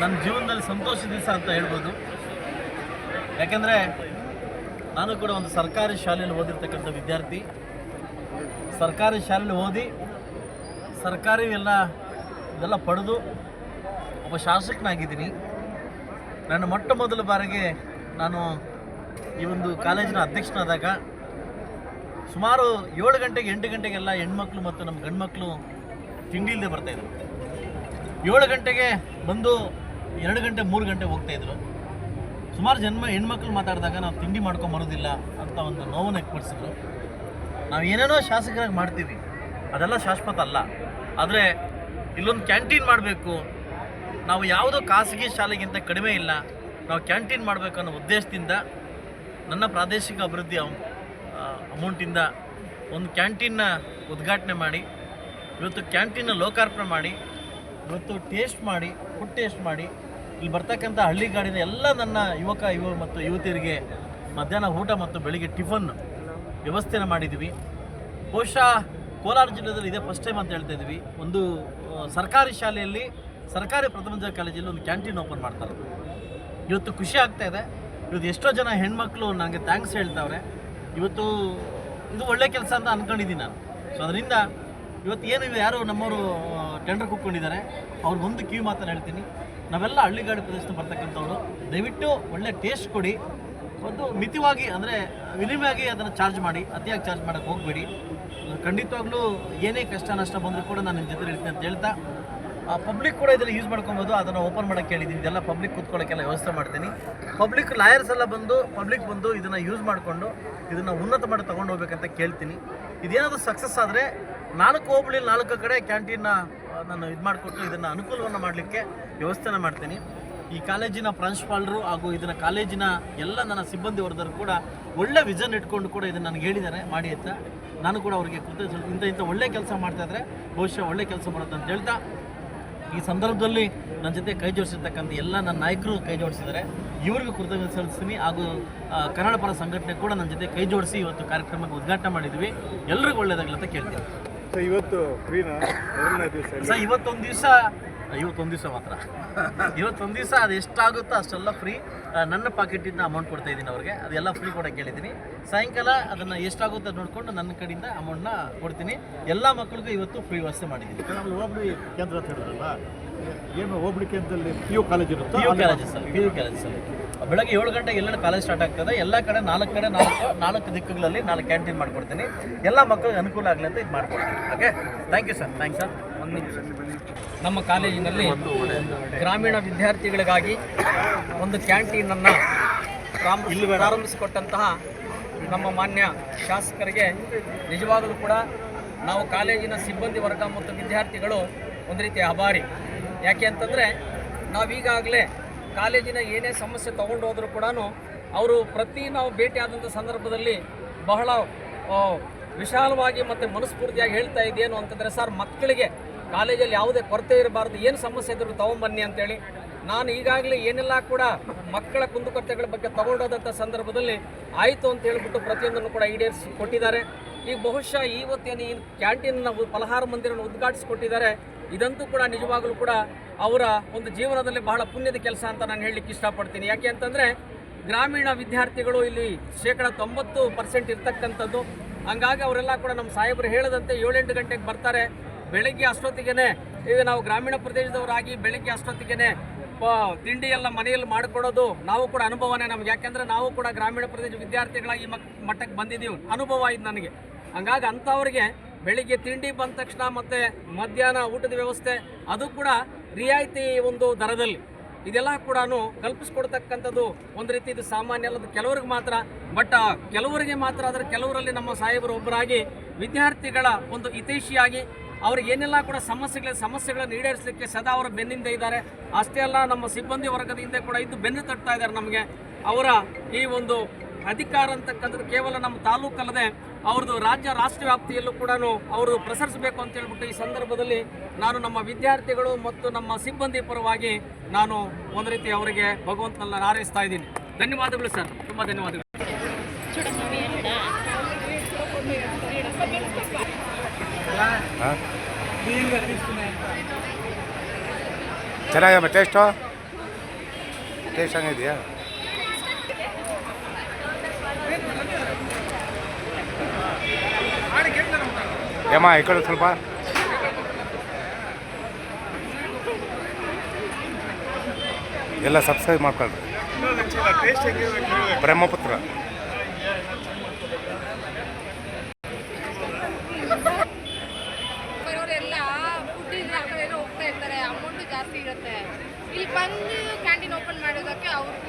ನನ್ನ ಜೀವನದಲ್ಲಿ ಸಂತೋಷ ದಿವಸ ಅಂತ ಹೇಳ್ಬೋದು. ಯಾಕೆಂದರೆ ನಾನು ಕೂಡ ಒಂದು ಸರ್ಕಾರಿ ಶಾಲೆಯಲ್ಲಿ ಓದಿರ್ತಕ್ಕಂಥ ವಿದ್ಯಾರ್ಥಿ. ಸರ್ಕಾರಿ ಶಾಲೆಯಲ್ಲಿ ಓದಿ ಸರ್ಕಾರಿ ಎಲ್ಲ ಇದೆಲ್ಲ ಪಡೆದು ಒಬ್ಬ ಶಾಸಕನಾಗಿದ್ದೀನಿ. ನನ್ನ ಮೊಟ್ಟ ಮೊದಲ ಬಾರಿಗೆ ನಾನು ಈ ಒಂದು ಕಾಲೇಜಿನ ಅಧ್ಯಕ್ಷನಾದಾಗ ಸುಮಾರು ಏಳು ಗಂಟೆಗೆ ಎಂಟು ಗಂಟೆಗೆಲ್ಲ ಹೆಣ್ಮಕ್ಳು ಮತ್ತು ನಮ್ಮ ಗಂಡ್ಮಕ್ಳು ತಿಂಡಿ ಇಲ್ಲದೆ ಬರ್ತಾಯಿದ್ರು ಏಳು ಗಂಟೆಗೆ ಬಂದು ಎರಡು ಗಂಟೆ, ಮೂರು ಗಂಟೆ ಹೋಗ್ತಾಯಿದ್ರು ಸುಮಾರು ಜನ್ಮ ಹೆಣ್ಮಕ್ಳು ಮಾತಾಡಿದಾಗ ನಾವು ತಿಂಡಿ ಮಾಡ್ಕೊಂಡು ಬರೋದಿಲ್ಲ ಅಂತ ಒಂದು ನೋವನ್ನು ಎಕ್ಪಡಿಸಿದ್ರು ನಾವು ಏನೇನೋ ಶಾಸಕರಾಗಿ ಮಾಡ್ತೀವಿ. ಅದೆಲ್ಲ ಶಾಶ್ವತ ಅಲ್ಲ. ಆದರೆ ಇಲ್ಲೊಂದು ಕ್ಯಾಂಟೀನ್ ಮಾಡಬೇಕು. ನಾವು ಯಾವುದೋ ಖಾಸಗಿ ಶಾಲೆಗಿಂತ ಕಡಿಮೆ ಇಲ್ಲ. ನಾವು ಕ್ಯಾಂಟೀನ್ ಮಾಡಬೇಕು ಅನ್ನೋ ಉದ್ದೇಶದಿಂದ ನನ್ನ ಪ್ರಾದೇಶಿಕ ಅಭಿವೃದ್ಧಿ ಅಮೌಂಟಿಂದ ಒಂದು ಕ್ಯಾಂಟೀನ್ನ ಉದ್ಘಾಟನೆ ಮಾಡಿ, ಇವತ್ತು ಕ್ಯಾಂಟೀನ್ನ ಲೋಕಾರ್ಪಣೆ ಮಾಡಿ ಇವತ್ತು ಟೇಸ್ಟ್ ಮಾಡಿ ಫುಡ್ ಟೇಸ್ಟ್ ಮಾಡಿ, ಇಲ್ಲಿ ಬರ್ತಕ್ಕಂಥ ಹಳ್ಳಿಗಾಡಿನ ಎಲ್ಲ ನನ್ನ ಯುವಕ, ಯುವ ಮತ್ತು ಯುವತಿಯರಿಗೆ ಮಧ್ಯಾಹ್ನ ಊಟ ಮತ್ತು ಬೆಳಿಗ್ಗೆ ಟಿಫನ್ ವ್ಯವಸ್ಥೆನ ಮಾಡಿದ್ವಿ. ಬಹುಶಃ ಕೋಲಾರ ಜಿಲ್ಲೆಯಲ್ಲಿ ಇದೇ ಫಸ್ಟ್ ಟೈಮ್ ಅಂತ ಹೇಳ್ತಾ ಇದ್ವಿ. ಒಂದು ಸರ್ಕಾರಿ ಶಾಲೆಯಲ್ಲಿ, ಸರ್ಕಾರಿ ಪ್ರಥಮ ದರ್ಜೆ ಕಾಲೇಜಲ್ಲಿ ಒಂದು ಕ್ಯಾಂಟೀನ್ ಓಪನ್ ಮಾಡ್ತಾರೆ. ಇವತ್ತು ಖುಷಿ ಆಗ್ತಾ ಇದೆ. ಇವತ್ತು ಎಷ್ಟೋ ಜನ ಹೆಣ್ಮಕ್ಳು ನನಗೆ ಥ್ಯಾಂಕ್ಸ್ ಹೇಳ್ತಾವ್ರೆ. ಇವತ್ತು ಇದು ಒಳ್ಳೆ ಕೆಲಸ ಅಂತ ಅಂದ್ಕೊಂಡಿದ್ದೀನಿ ನಾನು. ಸೊ ಅದರಿಂದ ಇವತ್ತು ಏನು, ಯಾರು ನಮ್ಮವರು ಟೆಂಡರ್ ಕೂತ್ಕೊಂಡಿದ್ದಾರೆ. ಅವ್ರಿಗೊಂದು ಕಿವಿ ಮಾತನ್ನು ಹೇಳ್ತೀನಿ. ನಾವೆಲ್ಲ ಹಳ್ಳಿಗಾಡು ಪ್ರದೇಶದಿಂದ ಬರ್ತಕ್ಕಂಥವ್ರು, ದಯವಿಟ್ಟು ಒಳ್ಳೆ ಟೇಸ್ಟ್ ಕೊಡಿ. ಒಂದು ಮಿತಿವಾಗಿ ಅಂದರೆ ವಿನಿಮಯವಾಗಿ ಅದನ್ನು ಚಾರ್ಜ್ ಮಾಡಿ, ಅತಿಯಾಗಿ ಚಾರ್ಜ್ ಮಾಡೋಕ್ಕೆ ಹೋಗಬೇಡಿ. ಖಂಡಿತವಾಗ್ಲೂ ಏನೇ ಕಷ್ಟ ನಷ್ಟ ಬಂದರೂ ಕೂಡ ನಾನು ನಿಮ್ಮ ಜೊತೆ ಇರ್ತೀನಿ ಅಂತ ಹೇಳ್ತಾ ಪಬ್ಲಿಕ್ ಕೂಡ ಇದನ್ನು ಯೂಸ್ ಮಾಡ್ಕೊಬೋದು. ಅದನ್ನು ಓಪನ್ ಮಾಡೋಕ್ಕೆ ಹೇಳಿದ್ದೀನಿ. ಇದೆಲ್ಲ ಪಬ್ಲಿಕ್ ಕೂತ್ಕೊಳ್ಳೋಕ್ಕೆಲ್ಲ ವ್ಯವಸ್ಥೆ ಮಾಡ್ತೀನಿ. ಪಬ್ಲಿಕ್ ಲಾಯರ್ಸ್ ಎಲ್ಲ ಬಂದು ಪಬ್ಲಿಕ್ ಬಂದು ಇದನ್ನು ಯೂಸ್ ಮಾಡಿಕೊಂಡು, ಇದನ್ನು ಉನ್ನತ ಮಾಡಿ ತೊಗೊಂಡು ಹೋಗ್ಬೇಕಂತ ಕೇಳ್ತೀನಿ. ಇದೇನಾದರೂ ಸಕ್ಸಸ್ ಆದರೆ ನಾಲ್ಕು ಹೋಬಳಿ ನಾಲ್ಕು ಕಡೆ ಕ್ಯಾಂಟೀನ್ನ ನಾನು ಇದು ಮಾಡಿಕೊಟ್ಟು ಇದನ್ನು ಅನುಕೂಲವನ್ನು ಮಾಡಲಿಕ್ಕೆ ವ್ಯವಸ್ಥೆನ ಮಾಡ್ತೀನಿ. ಈ ಕಾಲೇಜಿನ ಪ್ರಾಂಶುಪಾಲರು ಹಾಗೂ ಇದನ್ನ ಕಾಲೇಜಿನ ಎಲ್ಲ ನನ್ನ ಸಿಬ್ಬಂದಿ ವರ್ಗರು ಕೂಡ ಒಳ್ಳೆ ವಿಷನ್ ಇಟ್ಕೊಂಡು ಕೂಡ ಇದನ್ನು ನನಗೆ ಹೇಳಿದ್ದಾರೆ, ಮಾಡಿ ಅಂತ. ನಾನು ಕೂಡ ಅವರಿಗೆ ಕೃತಜ್ಞ ಇಂಥ ಇಂಥ ಒಳ್ಳೆ ಕೆಲಸ ಮಾಡ್ತಾ ಇದ್ದರೆ ಬಹುಶಃ ಒಳ್ಳೆ ಕೆಲಸ ಬರುತ್ತೆ ಅಂತ ಹೇಳ್ತಾ, ಈ ಸಂದರ್ಭದಲ್ಲಿ ನನ್ನ ಜೊತೆ ಕೈ ಜೋಡಿಸಿರ್ತಕ್ಕಂಥ ಎಲ್ಲ ನನ್ನ ನಾಯಕರು ಕೈ ಜೋಡಿಸಿದ್ದಾರೆ. ಇವರಿಗೂ ಕೃತಜ್ಞತೆ ಸಲ್ಲಿಸ್ತೀನಿ ಹಾಗೂ ಕನ್ನಡ ಪರ ಸಂಘಟನೆ ಕೂಡ ನನ್ನ ಜೊತೆ ಕೈ ಜೋಡಿಸಿ ಇವತ್ತು ಕಾರ್ಯಕ್ರಮಕ್ಕೆ ಉದ್ಘಾಟನೆ ಮಾಡಿದ್ವಿ. ಎಲ್ರಿಗೂ ಒಳ್ಳೆಯದಾಗಲಿ ಅಂತ ಕೇಳ್ತೀನಿ. ಇವತ್ತು ಫ್ರೀನಾ? ಎರಡನೇ ದಿವಸ ಸರ್ ಇವತ್ತೊಂದು ದಿವಸ ಇವತ್ತೊಂದು ದಿವಸ ಮಾತ್ರ. ಇವತ್ತೊಂದು ದಿವಸ ಅದು ಎಷ್ಟಾಗುತ್ತೋ ಅಷ್ಟೆಲ್ಲ ಫ್ರೀ ನನ್ನ ಪಾಕೆಟಿಂದ ಅಮೌಂಟ್ ಕೊಡ್ತಾ ಇದ್ದೀನಿ ಅವ್ರಿಗೆ. ಅದೆಲ್ಲ ಫ್ರೀ ಕೊಡೋಕೆ ಹೇಳಿದ್ದೀನಿ ಸಾಯಂಕಾಲ ಅದನ್ನು ಎಷ್ಟಾಗುತ್ತೆ ಅದು ನೋಡಿಕೊಂಡು ನನ್ನ ಕಡೆಯಿಂದ ಅಮೌಂಟ್ನ ಕೊಡ್ತೀನಿ. ಎಲ್ಲ ಮಕ್ಕಳಿಗೂ ಇವತ್ತು ಫ್ರೀ ವ್ಯವಸ್ಥೆ ಮಾಡಿದ್ದೀನಿ. ನಮ್ಮಲ್ಲಿ ಹೋಬಳಿ ಕೇಂದ್ರ ಅಂತ ಹೇಳಿದ್ರಲ್ಲ ಏನು ಹೋಬಳಿ ಕೇಂದ್ರದಲ್ಲಿ ಪಿ ಯು ಕಾಲೇಜ್ ಇರುತ್ತೆ? P U colleges P U colleges ಬೆಳಗ್ಗೆ ಏಳು ಗಂಟೆಗೆ ಎಲ್ಲ ಕಾಲೇಜ್ ಸ್ಟಾರ್ಟ್ ಆಗ್ತದೆ ಎಲ್ಲ ಕಡೆ ನಾಲ್ಕು ಕಡೆ ನಾಲ್ಕು ನಾಲ್ಕು ದಿಕ್ಕುಗಳಲ್ಲಿ ನಾಲ್ಕು ಕ್ಯಾಂಟೀನ್ ಮಾಡ್ಕೊಡ್ತೀನಿ. ಎಲ್ಲ ಮಕ್ಕಳಿಗೆ ಅನುಕೂಲ ಆಗಲಿ ಅಂತ ಇದು ಮಾಡ್ಕೊಡ್ತೀನಿ okay thank you sir thanks sir ಒಂದು ನಿಮಿಷ ನಮ್ಮ ಕಾಲೇಜಿನಲ್ಲಿ ಗ್ರಾಮೀಣ ವಿದ್ಯಾರ್ಥಿಗಳಿಗಾಗಿ ಒಂದು ಕ್ಯಾಂಟೀನನ್ನು ಇಲ್ಲಿ ಪ್ರಾರಂಭಿಸಿಕೊಟ್ಟಂತಹ ನಮ್ಮ ಮಾನ್ಯ ಶಾಸಕರಿಗೆ ನಿಜವಾಗಲೂ ಕೂಡ ನಾವು ಕಾಲೇಜಿನ ಸಿಬ್ಬಂದಿ ವರ್ಗ ಮತ್ತು ವಿದ್ಯಾರ್ಥಿಗಳು ಒಂದು ರೀತಿಯ ಆಭಾರಿ ಯಾಕೆ ಅಂತಂದರೆ ನಾವೀಗಾಗಲೇ ಕಾಲೇಜಿನ ಏನೇ ಸಮಸ್ಯೆ ತೊಗೊಂಡು ಹೋದರೂ ಕೂಡ ಅವರು ಪ್ರತಿ ನಾವು ಭೇಟಿಯಾದಂಥ ಸಂದರ್ಭದಲ್ಲಿ ಬಹಳ ವಿಶಾಲವಾಗಿ ಮತ್ತು ಮನಸ್ಫೂರ್ತಿಯಾಗಿ ಹೇಳ್ತಾ ಇದ್ದೇನು ಅಂತಂದರೆ, ಸರ್, ಮಕ್ಕಳಿಗೆ ಕಾಲೇಜಲ್ಲಿ ಯಾವುದೇ ಕೊರತೆ ಇರಬಾರ್ದು, ಏನು ಸಮಸ್ಯೆ ಇದ್ದರೂ ತೊಗೊಂಬನ್ನಿ ಅಂತೇಳಿ. ನಾನು ಈಗಾಗಲೇ ಏನೆಲ್ಲ ಕೂಡ ಮಕ್ಕಳ ಕುಂದುಕೊರತೆಗಳ ಬಗ್ಗೆ ತಗೊಂಡೋದಂಥ ಸಂದರ್ಭದಲ್ಲಿ ಆಯಿತು ಅಂತ ಹೇಳಿಬಿಟ್ಟು ಪ್ರತಿಯೊಂದನ್ನು ಕೂಡ ಈಡೇರಿಸಿ ಕೊಟ್ಟಿದ್ದಾರೆ. ಈಗ ಬಹುಶಃ ಇವತ್ತೇನು ಈ ಕ್ಯಾಂಟೀನ್ನ ಫಲಹಾರ ಮಂದಿರವನ್ನು ಉದ್ಘಾಟಿಸಿಕೊಟ್ಟಿದ್ದಾರೆ. ಇದಂತೂ ಕೂಡ ನಿಜವಾಗಲೂ ಕೂಡ ಅವರ ಒಂದು ಜೀವನದಲ್ಲಿ ಬಹಳ ಪುಣ್ಯದ ಕೆಲಸ ಅಂತ ನಾನು ಹೇಳಲಿಕ್ಕೆ ಇಷ್ಟಪಡ್ತೀನಿ. ಯಾಕೆ ಅಂತಂದರೆ ಗ್ರಾಮೀಣ ವಿದ್ಯಾರ್ಥಿಗಳು ಇಲ್ಲಿ ಶೇಕಡ ತೊಂಬತ್ತು ಪರ್ಸೆಂಟ್ ಇರ್ತಕ್ಕಂಥದ್ದು. ಹಂಗಾಗಿ ಅವರೆಲ್ಲ ಕೂಡ ನಮ್ಮ ಸಾಹೇಬರು ಹೇಳದಂತೆ ಏಳೆಂಟು ಗಂಟೆಗೆ ಬರ್ತಾರೆ. ಬೆಳಗ್ಗೆ ಅಷ್ಟೊತ್ತಿಗೆ ಈಗ ನಾವು ಗ್ರಾಮೀಣ ಪ್ರದೇಶದವರಾಗಿ ಬೆಳಗ್ಗೆ ಅಷ್ಟೊತ್ತಿಗೆ ತಿಂಡಿ ಎಲ್ಲ ಮನೆಯಲ್ಲಿ ಮಾಡಿಕೊಡೋದು ನಾವು ಕೂಡ ಅನುಭವನೇ ನಮ್ಗೆ. ಯಾಕೆಂದರೆ ನಾವು ಕೂಡ ಗ್ರಾಮೀಣ ಪ್ರದೇಶ ವಿದ್ಯಾರ್ಥಿಗಳಾಗಿ ಮಕ್ ಮಟ್ಟಕ್ಕೆ ಬಂದಿದ್ದೀವಿ. ಅನುಭವ ಇದು ನನಗೆ. ಹಂಗಾಗಿ ಅಂಥವ್ರಿಗೆ ಬೆಳಿಗ್ಗೆ ತಿಂಡಿ ಬಂದ ತಕ್ಷಣ ಮತ್ತು ಮಧ್ಯಾಹ್ನ ಊಟದ ವ್ಯವಸ್ಥೆ, ಅದು ಕೂಡ ರಿಯಾಯಿತಿ ಒಂದು ದರದಲ್ಲಿ. ಇದೆಲ್ಲ ಕೂಡ ಕಲ್ಪಿಸ್ಕೊಡ್ತಕ್ಕಂಥದ್ದು ಒಂದು ರೀತಿ ಇದು ಸಾಮಾನ್ಯ ಅಲ್ಲದ ಕೆಲವ್ರಿಗೆ ಮಾತ್ರ, ಬಟ್ ಕೆಲವರಿಗೆ ಮಾತ್ರ ಆದರೆ ಕೆಲವರಲ್ಲಿ ನಮ್ಮ ಸಾಹೇಬರು ಒಬ್ಬರಾಗಿ ವಿದ್ಯಾರ್ಥಿಗಳ ಒಂದು ಹಿತೈಷಿಯಾಗಿ ಅವ್ರಿಗೆ ಏನೆಲ್ಲ ಕೂಡ ಸಮಸ್ಯೆಗಳ, ಸಮಸ್ಯೆಗಳನ್ನು ಈಡೇರಿಸಲಿಕ್ಕೆ ಸದಾ ಅವರು ಬೆನ್ನಿಂದ ಇದ್ದಾರೆ. ಅಷ್ಟೇ ಅಲ್ಲ, ನಮ್ಮ ಸಿಬ್ಬಂದಿ ವರ್ಗದ ಹಿಂದೆ ಕೂಡ ಇದ್ದು ಬೆನ್ನು ತಟ್ತಾ ಇದ್ದಾರೆ ನಮಗೆ. ಅವರ ಈ ಒಂದು ಅಧಿಕಾರ ಅಂತಕ್ಕಂಥದ್ದು ಕೇವಲ ನಮ್ಮ ತಾಲೂಕಲ್ಲದೆ ಅವ್ರದ್ದು ರಾಜ್ಯ ರಾಷ್ಟ್ರ ವ್ಯಾಪ್ತಿಯಲ್ಲೂ ಕೂಡ ಅವರು ಪ್ರಸರಿಸಬೇಕು ಅಂತ ಹೇಳ್ಬಿಟ್ಟು ಈ ಸಂದರ್ಭದಲ್ಲಿ ನಾನು ನಮ್ಮ ವಿದ್ಯಾರ್ಥಿಗಳು ಮತ್ತು ನಮ್ಮ ಸಿಬ್ಬಂದಿ ಪರವಾಗಿ ನಾನು ಒಂದು ರೀತಿ ಅವರಿಗೆ ಭಗವಂತನಲ್ಲ ಹಾರೈಸ್ತಾ ಇದ್ದೀನಿ. ಧನ್ಯವಾದಗಳು ಸರ್. ತುಂಬ ಧನ್ಯವಾದಗಳು. ಹಾಂ? ಚೆನ್ನಾಗಿದೆ ಟೇಸ್ಟು ಟೇಸ್ಟ್ ಹಂಗಿದೆಯಾ ಈ ಕಡೆ ಸ್ವಲ್ಪ. ಎಲ್ಲ ಸಬ್ಸ್ಕ್ರೈಬ್ ಮಾಡ್ಕೊಳ್ರಿ. ಬ್ರಹ್ಮಪುತ್ರ. ಬರೋರೆಲ್ಲ ಫುಡ್ ಕಡೆ ಹೋಗ್ತಾ ಇರ್ತಾರೆ ಅಮೌಂಟ್ ಜಾಸ್ತಿ ಇರುತ್ತೆ. ಇಲ್ಲಿ ಬಂದು ಕ್ಯಾಂಟೀನ್ ಓಪನ್ ಮಾಡೋದಕ್ಕೆ ಅವ್ರಿಗೂ